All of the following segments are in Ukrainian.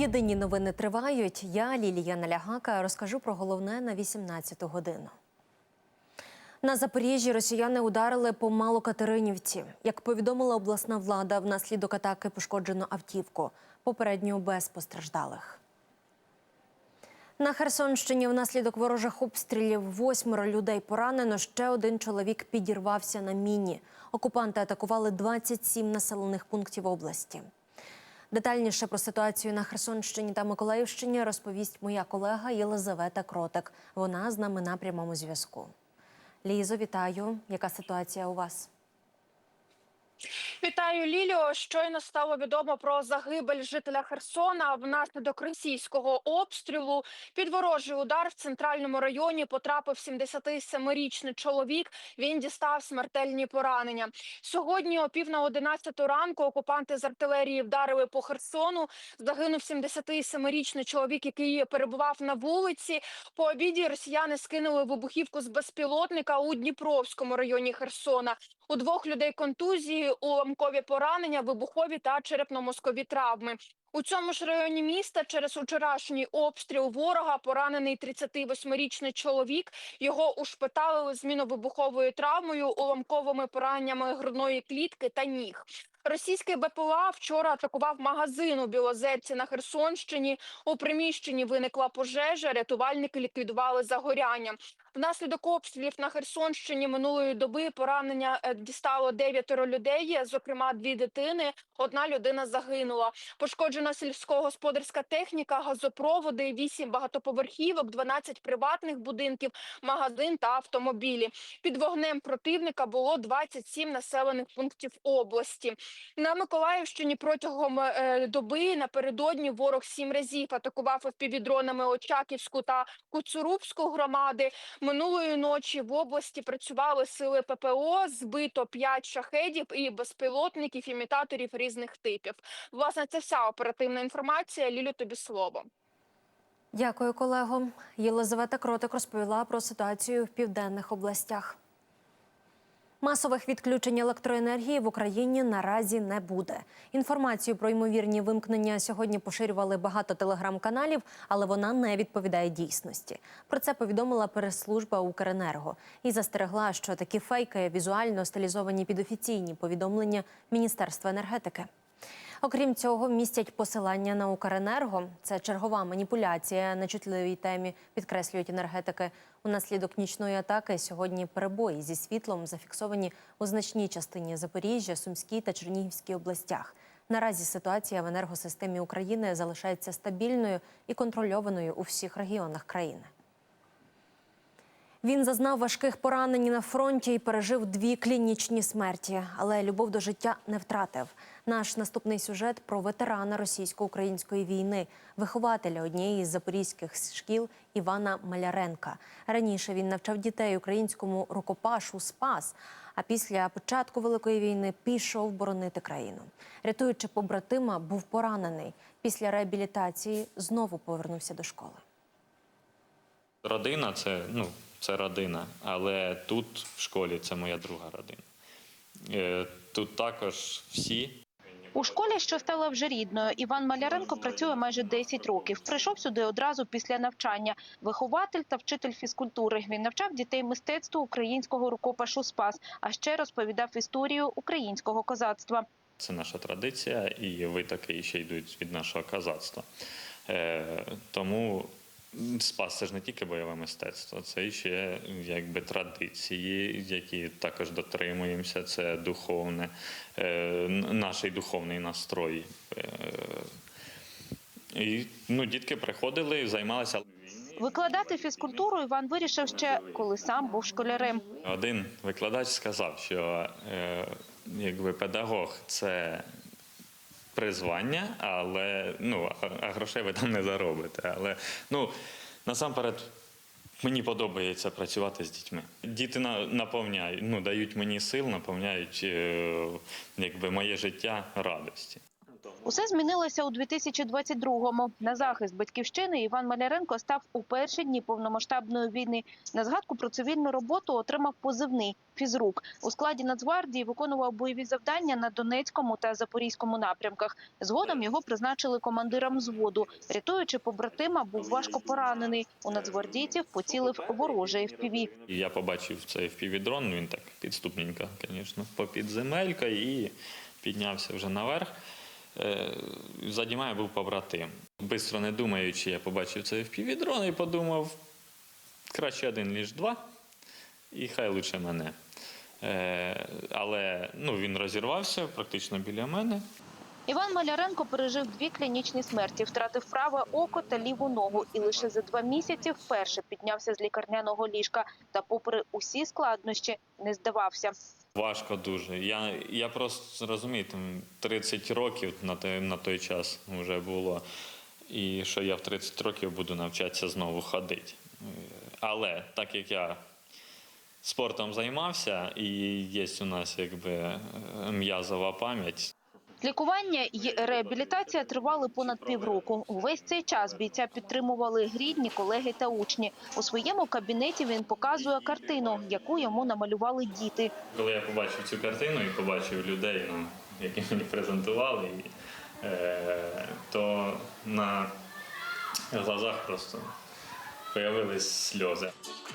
Єдині новини тривають. Я, Лілія Налягака, розкажу про головне на 18 годину. На Запоріжжі росіяни ударили по Малокатеринівці. Як повідомила обласна влада, внаслідок атаки пошкоджено автівку. Попередньо без постраждалих. На Херсонщині внаслідок ворожих обстрілів восьмеро людей поранено. Ще один чоловік підірвався на міні. Окупанти атакували 27 населених пунктів області. Детальніше про ситуацію на Херсонщині та Миколаївщині розповість моя колега Єлизавета Кротик. Вона з нами на прямому зв'язку. Лізо, вітаю. Яка ситуація у вас? Вітаю, Ліліо. Щойно стало відомо про загибель жителя Херсона внаслідок російського обстрілу. Під ворожий удар в центральному районі потрапив 77-річний чоловік. Він дістав смертельні поранення. Сьогодні о пів на 11 ранку окупанти з артилерії вдарили по Херсону. Загинув 77-річний чоловік, який перебував на вулиці. По обіді росіяни скинули вибухівку з безпілотника у Дніпровському районі Херсона. У двох людей контузії, уламкові поранення, вибухові та черепно-мозкові травми. У цьому ж районі міста через вчорашній обстріл ворога поранений 38-річний чоловік. Його ушпиталили з міновибуховою травмою, уламковими пораненнями грудної клітки та ніг. Російський БПЛА вчора атакував магазин у Білозерці на Херсонщині. У приміщенні виникла пожежа. Рятувальники ліквідували загоряння. Внаслідок обстрілів на Херсонщині минулої доби поранення е, дістало дев'ятеро людей, зокрема дві дитини. Одна людина загинула. Пошкоджена сільськогосподарська техніка, газопроводи, вісім багатоповерхівок, 12 приватних будинків, магазин та автомобілі. Під вогнем противника було 27 населених пунктів області. На Миколаївщині протягом е, доби напередодні ворог сім разів атакував впівдронами Очаківську та Куцурубську громади. Минулої ночі в області працювали сили ППО. Збито 5 шахедів і безпілотників, імітаторів різних типів. Власне, це вся оперативна інформація. Лілю, тобі слово. Дякую, колего. Єлизавета Кротик розповіла про ситуацію в південних областях. Масових відключень електроенергії в Україні наразі не буде. Інформацію про ймовірні вимкнення сьогодні поширювали багато телеграм-каналів, але вона не відповідає дійсності. Про це повідомила прес-служба Укренерго і застерегла, що такі фейки візуально стилізовані під офіційні повідомлення Міністерства енергетики. Окрім цього, містять посилання на Укренерго. Це чергова маніпуляція на чутливій темі, підкреслюють енергетики. Унаслідок нічної атаки сьогодні перебої зі світлом зафіксовані у значній частині Запоріжжя, Сумській та Чернігівській областях. Наразі ситуація в енергосистемі України залишається стабільною і контрольованою у всіх регіонах країни. Він зазнав важких поранень на фронті і пережив дві клінічні смерті, але любов до життя не втратив. Наш наступний сюжет про ветерана російсько-української війни, вихователя однієї з запорізьких шкіл Івана Маляренка. Раніше він навчав дітей українському рукопашу Спас. А після початку великої війни пішов боронити країну. Рятуючи побратима, був поранений. Після реабілітації знову повернувся до школи. Родина це ну, це родина, але тут в школі це моя друга родина. Е, Тут також всі. У школі, що стала вже рідною, Іван Маляренко працює майже 10 років. Прийшов сюди одразу після навчання. Вихователь та вчитель фізкультури. Він навчав дітей мистецтву українського рукопашу Спас, а ще розповідав історію українського козацтва. Це наша традиція, і витоки ще йдуть від нашого казацтва. Е, тому спас це ж не тільки бойове мистецтво, це ще якби традиції, які також дотримуємося. Це духовне, е, наш духовний настрой. Е, і ну, дітки приходили, і займалися. Викладати фізкультуру Іван вирішив ще, коли сам був школярем. Один викладач сказав, що е, якби педагог це призвання, але ну, а- грошей ви там не заробите. Але ну, насамперед. Мені подобається працювати з дітьми. Діти на- наповняють, ну дають мені сил, наповняють е, якби моє життя радості. Усе змінилося у 2022-му. На захист батьківщини Іван Маляренко став у перші дні повномасштабної війни. На згадку про цивільну роботу отримав позивний фізрук. У складі Нацгвардії виконував бойові завдання на Донецькому та Запорізькому напрямках. Згодом його призначили командиром взводу. Рятуючи побратима, був важко поранений. У нацгвардійців поцілив ворожий FPV. Я побачив цей впівдрон, він так підступненько, звісно, попід земелька і піднявся вже наверх. Е, Заді мене був побратим. Бистро не думаючи, я побачив цей впівдрон і подумав, краще один, ніж два, і хай лучше мене. Е, Але ну, він розірвався практично біля мене. Іван Маляренко пережив дві клінічні смерті, втратив праве око та ліву ногу і лише за два місяці вперше піднявся з лікарняного ліжка. Та, попри усі складнощі, не здавався. Важко дуже. Я, я просто розумію, там 30 років на той, на той час вже було. І що я в 30 років буду навчатися знову ходити. Але так як я спортом займався, і є у нас якби е, м'язова пам'ять, Лікування й реабілітація тривали понад півроку. Увесь цей час бійця підтримували рідні, колеги та учні. У своєму кабінеті він показує картину, яку йому намалювали діти. коли я побачив цю картину і побачив людей, ну, які мені презентували, е, то на глазах просто появились сльози.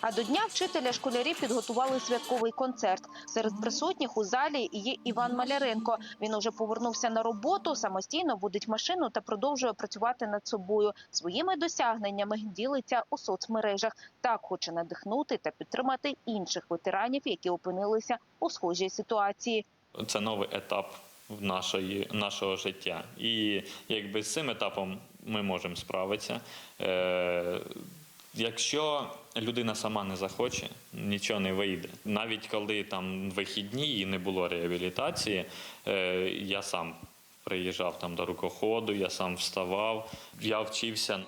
А до дня вчителя школярі підготували святковий концерт. Серед присутніх у залі є Іван Маляренко. Він уже повернувся на роботу, самостійно водить машину та продовжує працювати над собою. Своїми досягненнями ділиться у соцмережах. Так хоче надихнути та підтримати інших ветеранів, які опинилися у схожій ситуації. Це новий етап в нашої, нашого життя. І якби з цим етапом ми можемо справитися. Е, якщо людина сама не захоче, нічого не вийде. Навіть коли там вихідні і не було реабілітації, е, я сам приїжджав там до рукоходу, я сам вставав, я вчився.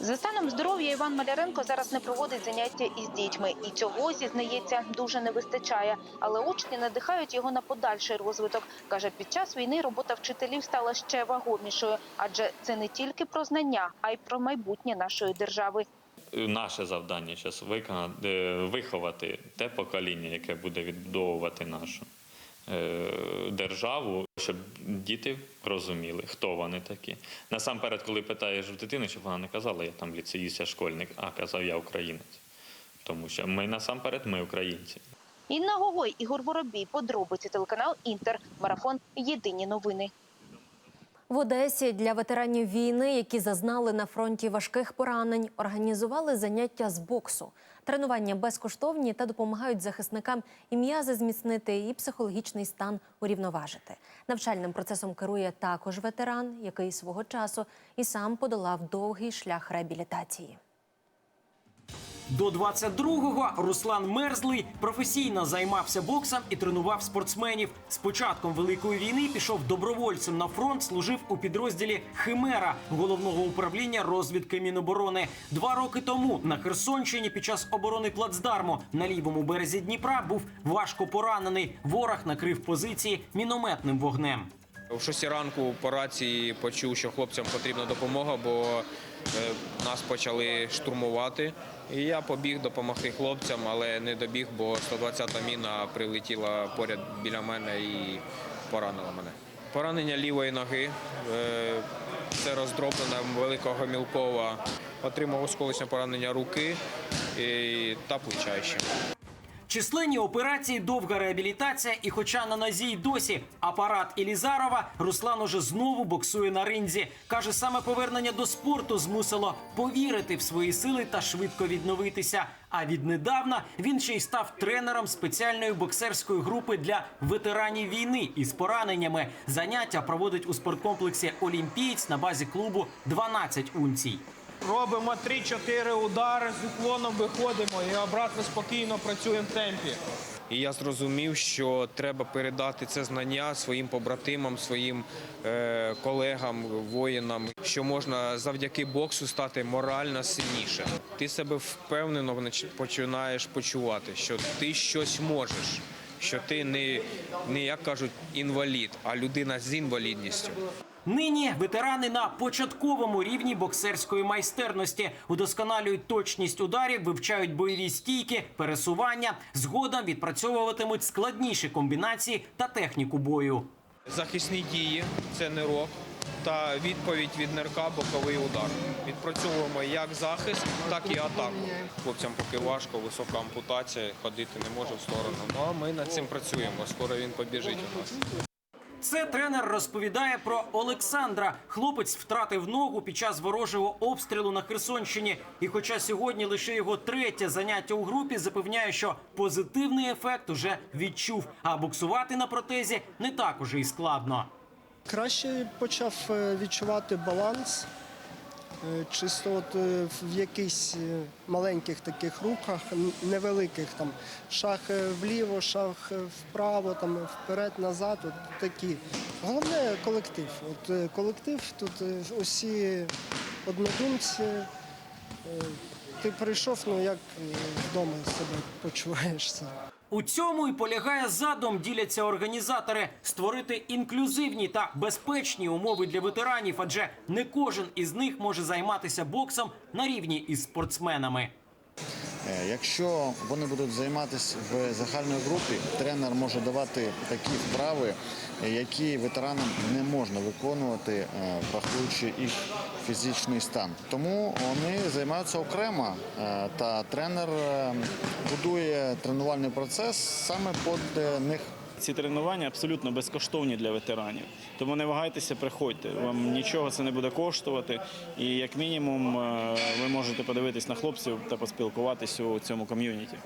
За станом здоров'я Іван Маляренко зараз не проводить заняття із дітьми, і цього зізнається дуже не вистачає. Але учні надихають його на подальший розвиток. каже, під час війни робота вчителів стала ще вагомішою, адже це не тільки про знання, а й про майбутнє нашої держави. Наше завдання зараз виконати, е, виховати те покоління, яке буде відбудовувати нашу е, державу, щоб діти розуміли, хто вони такі. Насамперед, коли питаєш в дитини, щоб вона не казала, я там ліцеїст, я школьник, а казав, я українець. Тому що ми насамперед, ми українці. Інна Гогой, Ігор Воробій, подробиці телеканал Інтер, марафон. Єдині новини. В Одесі для ветеранів війни, які зазнали на фронті важких поранень, організували заняття з боксу. Тренування безкоштовні та допомагають захисникам і м'язи зміцнити, і психологічний стан урівноважити. Навчальним процесом керує також ветеран, який свого часу і сам подолав довгий шлях реабілітації. До 22-го Руслан Мерзлий професійно займався боксом і тренував спортсменів. З початком великої війни пішов добровольцем на фронт, служив у підрозділі Химера головного управління розвідки Міноборони. Два роки тому на Херсонщині під час оборони плацдарму на лівому березі Дніпра був важко поранений. Ворог накрив позиції мінометним вогнем. В 6 ранку по рації почув, що хлопцям потрібна допомога, бо нас почали штурмувати. І я побіг допомогти хлопцям, але не добіг, бо 120-та міна прилетіла поряд біля мене і поранила мене. Поранення лівої ноги, е, це роздроблена великого мілкова. Отримав осколочне поранення руки та плеча ще. Численні операції, довга реабілітація, і хоча на нозі й досі апарат Ілізарова, Руслан уже знову боксує на ринзі. Каже, саме повернення до спорту змусило повірити в свої сили та швидко відновитися. А віднедавна він ще й став тренером спеціальної боксерської групи для ветеранів війни із пораненнями. Заняття проводить у спорткомплексі Олімпієць на базі клубу 12 унцій. Робимо 3-4 удари з уклоном, виходимо і обратно спокійно працюємо в темпі. І я зрозумів, що треба передати це знання своїм побратимам, своїм е, колегам, воїнам, що можна завдяки боксу стати морально сильнішим. Ти себе впевнено починаєш почувати, що ти щось можеш, що ти не, не як кажуть, інвалід, а людина з інвалідністю. Нині ветерани на початковому рівні боксерської майстерності удосконалюють точність ударів, вивчають бойові стійки, пересування. Згодом відпрацьовуватимуть складніші комбінації та техніку бою. Захисні дії це нирок та відповідь від нирка боковий удар. Відпрацьовуємо як захист, так і атаку. Хлопцям поки важко, висока ампутація, ходити не може в сторону. Ну а ми над цим працюємо. Скоро він побіжить у нас. Це тренер розповідає про Олександра. Хлопець втратив ногу під час ворожого обстрілу на Херсонщині. І хоча сьогодні лише його третє заняття у групі, запевняє, що позитивний ефект уже відчув. А буксувати на протезі не так уже і складно. Краще почав е, відчувати баланс. Е, Чисто от е, в якихось е, маленьких таких рухах, невеликих там шаг е, вліво, шаг е, вправо, там вперед, назад. От такі. Головне колектив. От колектив тут усі однодумці. Ти прийшов, ну як вдома себе почуваєшся. У цьому і полягає задум, діляться організатори створити інклюзивні та безпечні умови для ветеранів, адже не кожен із них може займатися боксом на рівні із спортсменами. Е, Якщо вони будуть займатися в загальній групі, тренер може давати такі вправи, е, які ветеранам не можна виконувати, врахуючи враховуючи їх фізичний стан. Тому вони займаються окремо, е, та тренер е, будує тренувальний процес саме під е, них. Ці тренування абсолютно безкоштовні для ветеранів. Тому не вагайтеся, приходьте. Вам нічого це не буде коштувати. І як мінімум е, ви можете подивитись на хлопців та поспілкуватися у цьому ком'юніті.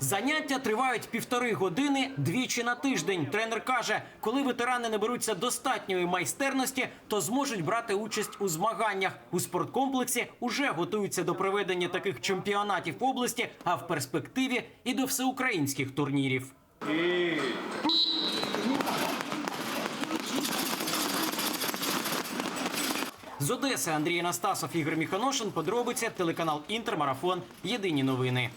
Заняття тривають півтори години двічі на тиждень. Тренер каже, коли ветерани наберуться достатньої майстерності, то зможуть брати участь у змаганнях. У спорткомплексі уже готуються до проведення таких чемпіонатів області, а в перспективі і до всеукраїнських турнірів. З Одеси Андрій Анастасов, Ігор Міхоношин. Подробиці телеканал Інтермарафон. Єдині новини.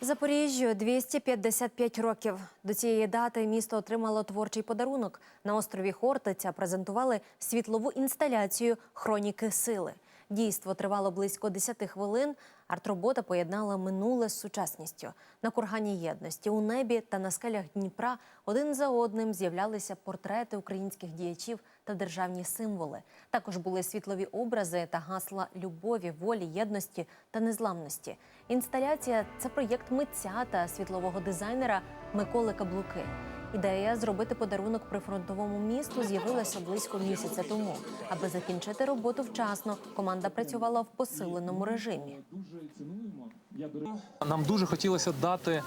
Запоріжжю 255 років. До цієї дати місто отримало творчий подарунок. На острові Хортиця презентували світлову інсталяцію Хроніки сили. Дійство тривало близько 10 хвилин. Артробота поєднала минуле з сучасністю. На кургані єдності у небі та на скелях Дніпра один за одним з'являлися портрети українських діячів та державні символи. Також були світлові образи та гасла любові, волі, єдності та незламності. Інсталяція це проєкт митця та світлового дизайнера Миколи Каблуки. Ідея зробити подарунок прифронтовому місту з'явилася близько місяця тому. Аби закінчити роботу вчасно, команда працювала в посиленому режимі. Нам дуже хотілося дати е,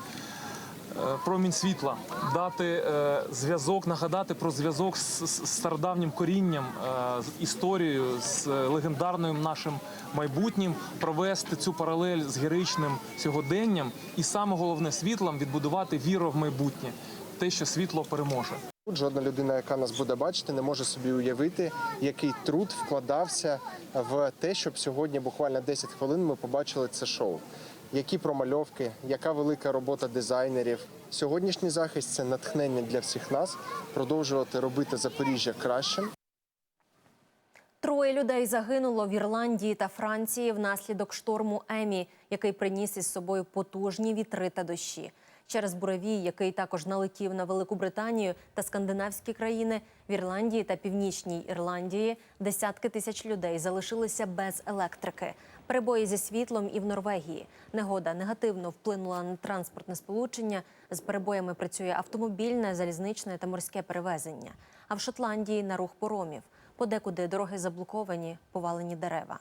промінь світла, дати е, зв'язок, нагадати про зв'язок з, стародавнім корінням, е, з історією, з легендарним нашим майбутнім, провести цю паралель з героїчним сьогоденням і саме головне світлом відбудувати віру в майбутнє, те, що світло переможе. Тут жодна людина, яка нас буде бачити, не може собі уявити, який труд вкладався в те, щоб сьогодні, буквально 10 хвилин, ми побачили це шоу. Які промальовки, яка велика робота дизайнерів. Сьогоднішній захист це натхнення для всіх нас продовжувати робити Запоріжжя кращим. Троє людей загинуло в Ірландії та Франції внаслідок шторму Емі, який приніс із собою потужні вітри та дощі. Через буревій, який також налетів на Велику Британію та скандинавські країни, в Ірландії та Північній Ірландії десятки тисяч людей залишилися без електрики. Перебої зі світлом і в Норвегії. Негода негативно вплинула на транспортне сполучення. З перебоями працює автомобільне, залізничне та морське перевезення. А в Шотландії на рух поромів. Подекуди дороги заблоковані, повалені дерева.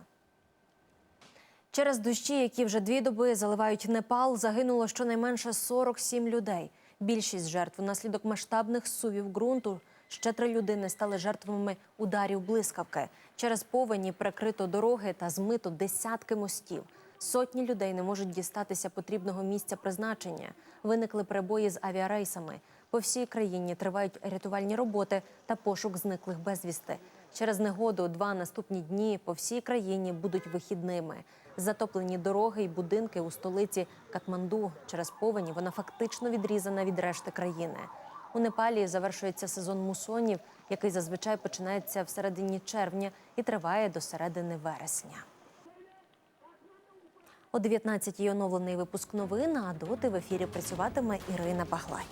Через дощі, які вже дві доби заливають Непал, загинуло щонайменше 47 людей. Більшість жертв внаслідок масштабних сувів ґрунту. Ще три людини стали жертвами ударів блискавки. Через повені прикрито дороги та змито десятки мостів. Сотні людей не можуть дістатися потрібного місця призначення. Виникли перебої з авіарейсами. По всій країні тривають рятувальні роботи та пошук зниклих безвісти. Через негоду два наступні дні по всій країні будуть вихідними. Затоплені дороги і будинки у столиці Катманду. Через повені вона фактично відрізана від решти країни. У Непалі завершується сезон мусонів, який зазвичай починається в середині червня і триває до середини вересня. О 19-й оновлений випуск новин, а доти в ефірі працюватиме Ірина Баглай.